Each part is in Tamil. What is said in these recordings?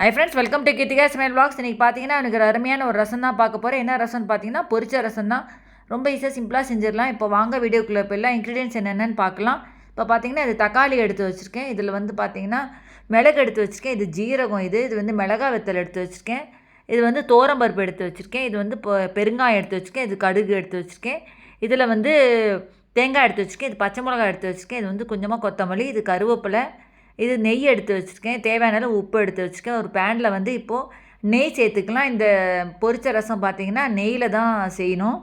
Hi friends welcome to Kithika smile blogs இன்றைக்கி பார்த்தீங்கன்னா எனக்கு அருமையான ஒரு ரசம் தான் பார்க்க போகிறேன் என்ன ரசம்னு பார்த்தீங்கன்னா பொரிச்ச ரசம் தான். ரொம்ப ஈஸியாக சிம்பிளாக செஞ்சிடலாம். இப்போ வாங்க வீடியோக்குள்ளே போயிடலாம். இன்க்ரீடியன்ஸ் என்னென்னு பார்க்கலாம். இப்போ பார்த்தீங்கன்னா இது தக்காளி எடுத்து வச்சுருக்கேன். இதில் வந்து பார்த்தீங்கன்னா மிளகு எடுத்து வச்சுருக்கேன். இது ஜீரகம் இது. இது வந்து மிளகா வெத்தல் எடுத்து வச்சுருக்கேன். இது வந்து தோரம்பருப்பு எடுத்து வச்சுருக்கேன். இது வந்து இப்போ பெருங்காயம் எடுத்து வச்சுருக்கேன். இது கடுகு எடுத்து வச்சுருக்கேன். இதில் வந்து தேங்காய் எடுத்து வச்சுருக்கேன். இது பச்சை மிளகாய் எடுத்து வச்சுருக்கேன். இது வந்து கொஞ்சமாக கொத்தமல்லி இது கருவேப்பிலை இது நெய் எடுத்து வச்சுருக்கேன். தேவையான உப்பு எடுத்து வச்சுருக்கேன். ஒரு பேனில் வந்து இப்போது நெய் சேர்த்துக்கலாம். இந்த பொரிச்ச ரசம் பார்த்திங்கன்னா நெய்யில் தான் செய்யணும்.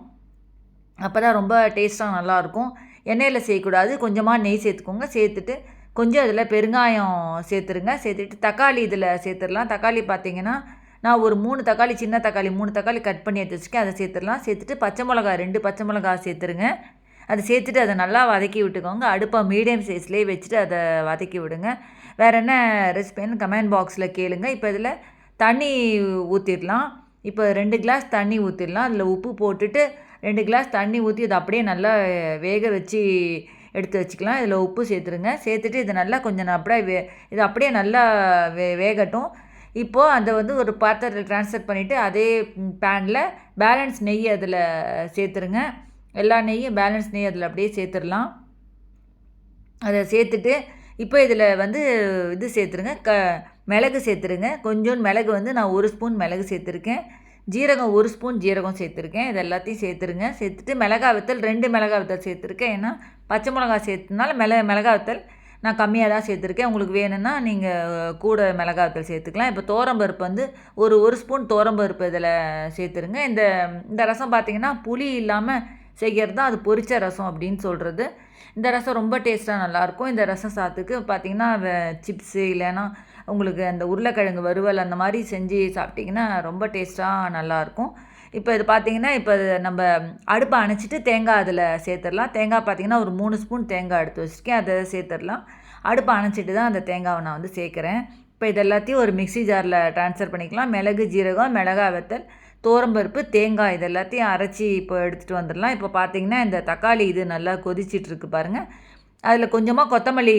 அப்போ தான் ரொம்ப டேஸ்ட்டாக நல்லாயிருக்கும். எண்ணெயில் செய்யக்கூடாது. கொஞ்சமாக நெய் சேர்த்துக்கோங்க. சேர்த்துட்டு கொஞ்சம் அதில் பெருங்காயம் சேர்த்துருங்க. சேர்த்துட்டு தக்காளி இதில் சேர்த்துடலாம். தக்காளி பார்த்திங்கன்னா நான் ஒரு மூணு தக்காளி சின்ன தக்காளி மூணு தக்காளி கட் பண்ணி எடுத்து வச்சுக்கேன் அதை சேர்த்துடலாம். சேர்த்துட்டு பச்சை மிளகா ரெண்டு பச்சை மிளகா சேர்த்துருங்க. அதை சேர்த்துட்டு அதை நல்லா வதக்கி விட்டுக்கோங்க. அடுப்பை மீடியம் சைஸ்லேயே வச்சுட்டு அதை வதக்கி விடுங்க. வேறு என்ன ரெசிபின்னு கமெண்ட் பாக்ஸில் கேளுங்க. இப்போ இதில் தண்ணி ஊற்றிடலாம் இப்போ ரெண்டு கிளாஸ் தண்ணி ஊற்றிடலாம் அதில் உப்பு போட்டுட்டு ரெண்டு கிளாஸ் தண்ணி ஊற்றி அதை அப்படியே நல்லா வேக வச்சு எடுத்து வச்சுக்கலாம். இதில் உப்பு சேர்த்துருங்க. சேர்த்துட்டு இதை நல்லா கொஞ்சம் அப்படியே வே இது அப்படியே நல்லா வே வேகட்டும். இப்போது அதை வந்து ஒரு பாத்திரத்தில் ட்ரான்ஸ்ஃபர் பண்ணிவிட்டு அதே பேனில் பேலன்ஸ் நெய் அதில் சேர்த்துருங்க. எல்லா நெய்யும் பேலன்ஸ் நெய் அதில் அப்படியே சேர்த்துடலாம். அதை சேர்த்துட்டு இப்போ இதில் வந்து இது சேர்த்துருங்க. க மிளகு சேர்த்துருங்க. கொஞ்சோண்டு மிளகு வந்து நான் ஒரு ஸ்பூன் மிளகு சேர்த்துருக்கேன். ஜீரகம் ஒரு ஸ்பூன் ஜீரகம் சேர்த்துருக்கேன். இது எல்லாத்தையும் சேர்த்துருங்க. சேர்த்துட்டு மிளகா வத்தல் ரெண்டு மிளகா வத்தல் சேர்த்துருக்கேன். ஏன்னா பச்சை மிளகா சேர்த்துனால மிள மிளகா வத்தல் நான் கம்மியாக தான் சேர்த்துருக்கேன். உங்களுக்கு வேணும்னா நீங்கள் கூட மிளகா வத்தல் சேர்த்துக்கலாம். இப்போ தோரம்பருப்பு வந்து ஒரு ஒரு ஸ்பூன் தோரம்பருப்பு இதில் சேர்த்துருங்க. இந்த இந்த ரசம் பார்த்திங்கன்னா புளி இல்லாமல் செய்கிறது தான் அது பொரிச்ச ரசம் அப்படின்னு சொல்கிறது. இந்த ரசம் ரொம்ப டேஸ்ட்டாக நல்லாயிருக்கும். இந்த ரசம் சாத்துக்கு பார்த்திங்கன்னா சிப்ஸு இல்லைன்னா உங்களுக்கு அந்த உருளைக்கிழங்கு வறுவல் அந்த மாதிரி செஞ்சு சாப்பிட்டிங்கன்னா ரொம்ப டேஸ்ட்டாக நல்லாயிருக்கும். இப்போ இது பார்த்திங்கன்னா இப்போ நம்ம அடுப்பை அணைச்சிட்டு தேங்காய் அதில் சேர்த்துடலாம். தேங்காய் பார்த்திங்கன்னா ஒரு மூணு ஸ்பூன் தேங்காய் எடுத்து வச்சுருக்கேன். அதை சேர்த்துடலாம். அடுப்பை அணைச்சிட்டு தான் அந்த தேங்காவை நான் வந்து சேர்க்குறேன். இப்போ இது எல்லாத்தையும் ஒரு மிக்சி ஜாரில் ட்ரான்ஸ்ஃபர் பண்ணிக்கலாம். மிளகு ஜீரகம் மிளகாய் வெத்தல் தோரம்பருப்பு தேங்காய் இது எல்லாத்தையும் அரைச்சி இப்போ எடுத்துகிட்டு வந்துடலாம். இப்போ பார்த்தீங்கன்னா இந்த தக்காளி இது நல்லா கொதிச்சிட்ருக்கு பாருங்கள் அதில் கொஞ்சமாக கொத்தமல்லி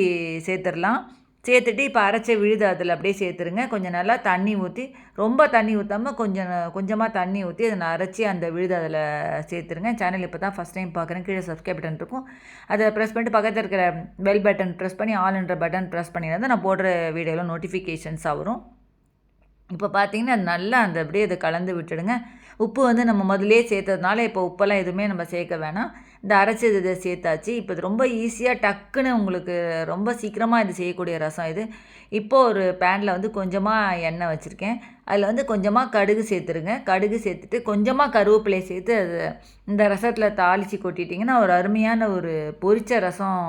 சேர்த்துடலாம். சேர்த்துட்டு இப்போ அரைச்ச விழுது அதில் அப்படியே சேர்த்துருங்க. கொஞ்சம் நல்லா தண்ணி ஊற்றி ரொம்ப தண்ணி ஊற்றாமல் கொஞ்சம் கொஞ்சமாக தண்ணி ஊற்றி அதை அரைச்சி அந்த விழுது அதில் சேர்த்துருங்க. சேனல் இப்போ தான் ஃபஸ்ட் டைம் பார்க்குறேன். கீழே சப்ஸ்கிரைப் பட்டன் இருக்கும். அதை ப்ரெஸ் பண்ணிட்டு பக்கத்தில் இருக்கிற பெல் பட்டன் ப்ரெஸ் பண்ணி ஆல்ன்ற பட்டன் ப்ரெஸ் பண்ணியிருந்தால் நான் போடுற வீடியோவில் நோட்டிஃபிகேஷன்ஸாக வரும். இப்போ பார்த்தீங்கன்னா நல்லா அந்த அப்படியே அதை கலந்து விட்டுடுங்க. உப்பு வந்து நம்ம முதலே சேர்த்ததுனால இப்போ உப்பெல்லாம் எதுவுமே நம்ம சேர்க்க வேணாம். இந்த அரைச்சது இதை சேர்த்தாச்சு. இப்போ இது ரொம்ப ஈஸியாக டக்குன்னு உங்களுக்கு ரொம்ப சீக்கிரமாக இது செய்யக்கூடிய ரசம் இது. இப்போது ஒரு பேனில் வந்து கொஞ்சமாக எண்ணெய் வச்சுருக்கேன். அதில் வந்து கொஞ்சமாக கடுகு சேர்த்துருங்க. கடுகு சேர்த்துட்டு கொஞ்சமாக கருவேப்பிலையை சேர்த்து அது இந்த ரசத்தில் தாளித்து கொட்டிட்டிங்கன்னா ஒரு அருமையான ஒரு பொரிச்ச ரசம்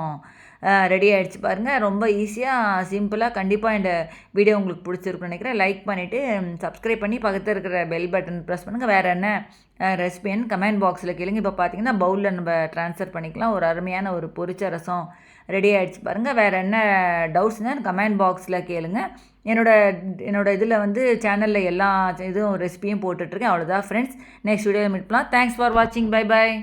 ரெடி ஆகிடுச்சு பாருங்கள் ரொம்ப ஈஸியாக சிம்பிளாக கண்டிப்பாக இந்த வீடியோ உங்களுக்கு பிடிச்சிருக்குன்னு நினைக்கிறேன். லைக் பண்ணிவிட்டு சப்ஸ்கிரைப் பண்ணி பக்கத்தில் இருக்கிற பெல் பட்டன் ப்ரெஸ் பண்ணுங்கள் வேறு என்ன ரெசிபின்னு கமெண்ட் பாக்ஸில் கேளுங்க. இப்போ பார்த்தீங்கன்னா பவுலில் நம்ம ட்ரான்ஸ்ஃபர் பண்ணிக்கலாம். ஒரு அருமையான ஒரு பொரிச்ச ரசம் ரெடி ஆகிடுச்சு பாருங்கள் வேறு என்ன டவுட்ஸ்னால் கமெண்ட் பாக்ஸில் கேளுங்க. என்னோட என்னோடய இதில் வந்து சேனலில் எல்லா இதுவும் ரெசிபியும் போட்டுட்ருக்கேன் அவ்வளோதான் ஃப்ரெண்ட்ஸ் நெக்ஸ்ட் வீடியோவில் மீட் பண்ணலாம். தேங்க்ஸ் ஃபார் வாட்சிங் பை பாய்